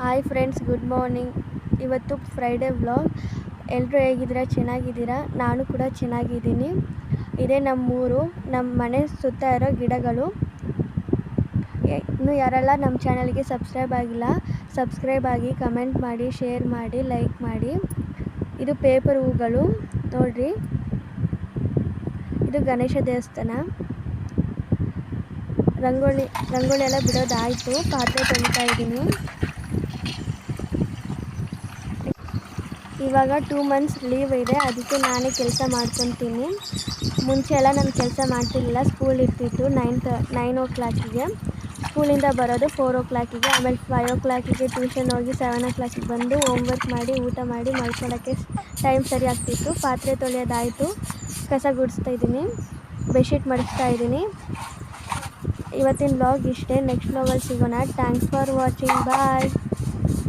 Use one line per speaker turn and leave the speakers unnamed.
Hi friends good morning ಇವತ್ತು Friday vlog ಎಲ್ಲರೂ ಹೇಗಿದ್ದೀರಾ? ಚೆನ್ನಾಗಿದ್ದೀರಾ? ನಾನು ಕೂಡ ಚೆನ್ನಾಗಿದ್ದೀನಿ. ಇದೇ ನಮ್ಮೂರು. ನಮ್ಮ ಮನೆ ಸುತ್ತ ಇರೋ ಗಿಡಗಳು. ಇನ್ನು ಯಾರೆಲ್ಲ ನಮ್ಮ ಚಾನಲ್ಗೆ ಸಬ್ಸ್ಕ್ರೈಬ್ ಆಗಿಲ್ಲ ಸಬ್ಸ್ಕ್ರೈಬ್ ಆಗಿ ಕಮೆಂಟ್ ಮಾಡಿ ಶೇರ್ ಮಾಡಿ ಲೈಕ್ ಮಾಡಿ. ಇದು ಪೇಪರ್ ಹೂಗಳು. ನೋಡ್ರಿ. ಇದು ಗಣೇಶ ದೇವಸ್ಥಾನ. ರಂಗೋಲಿ ರಂಗೋಲಿ ಎಲ್ಲ ಬಿಡೋದಾಯಿತು. ಪಾತ್ರೆ ತೊಳಿತಾ ಇದ್ದೀನಿ. ಇವಾಗ ಟೂ ಮಂತ್ಸ್ ಲೀವ್ ಇದೆ. ಅದಕ್ಕೆ ನಾನೇ ಕೆಲಸ ಮಾಡ್ಕೊತೀನಿ. ಮುಂಚೆ ಎಲ್ಲ ನಾನು ಕೆಲಸ ಮಾಡ್ತಿರ್ಲಿಲ್ಲ. ಸ್ಕೂಲ್ ಇರ್ತಿತ್ತು ನೈನ್ತ್ ನೈನ್ ಓ ಕ್ಲಾಕಿಗೆ ಸ್ಕೂಲಿಂದ ಬರೋದು ಫೋರ್ ಓ ಕ್ಲಾಕಿಗೆ ಆಮೇಲೆ ಫೈವ್ ಓ ಕ್ಲಾಕಿಗೆ ಟ್ಯೂಷನ್ ಹೋಗಿ ಸೆವೆನ್ ಓ ಕ್ಲಾಕಿಗೆ ಬಂದು ಹೋಮ್ವರ್ಕ್ ಮಾಡಿ, ಊಟ ಮಾಡಿ ಮಲ್ಕೊಳ್ಳೋಕ್ಕೆ ಟೈಮ್ ಸರಿ ಆಗ್ತಿತ್ತು. ಪಾತ್ರೆ ತೊಳೆಯೋದಾಯಿತು. ಕಸ ಗುಡಿಸ್ತಾ ಇದ್ದೀನಿ. ಬೆಡ್ಶೀಟ್ ಮಡಿಸ್ತಾ ಇದ್ದೀನಿ. ಇವತ್ತಿನ ಬ್ಲಾಗ್ ಇಷ್ಟೇ. ನೆಕ್ಸ್ಟ್ ಬ್ಲಾಗಲ್ಲಿ ಸಿಗೋಣ. Thanks for watching bye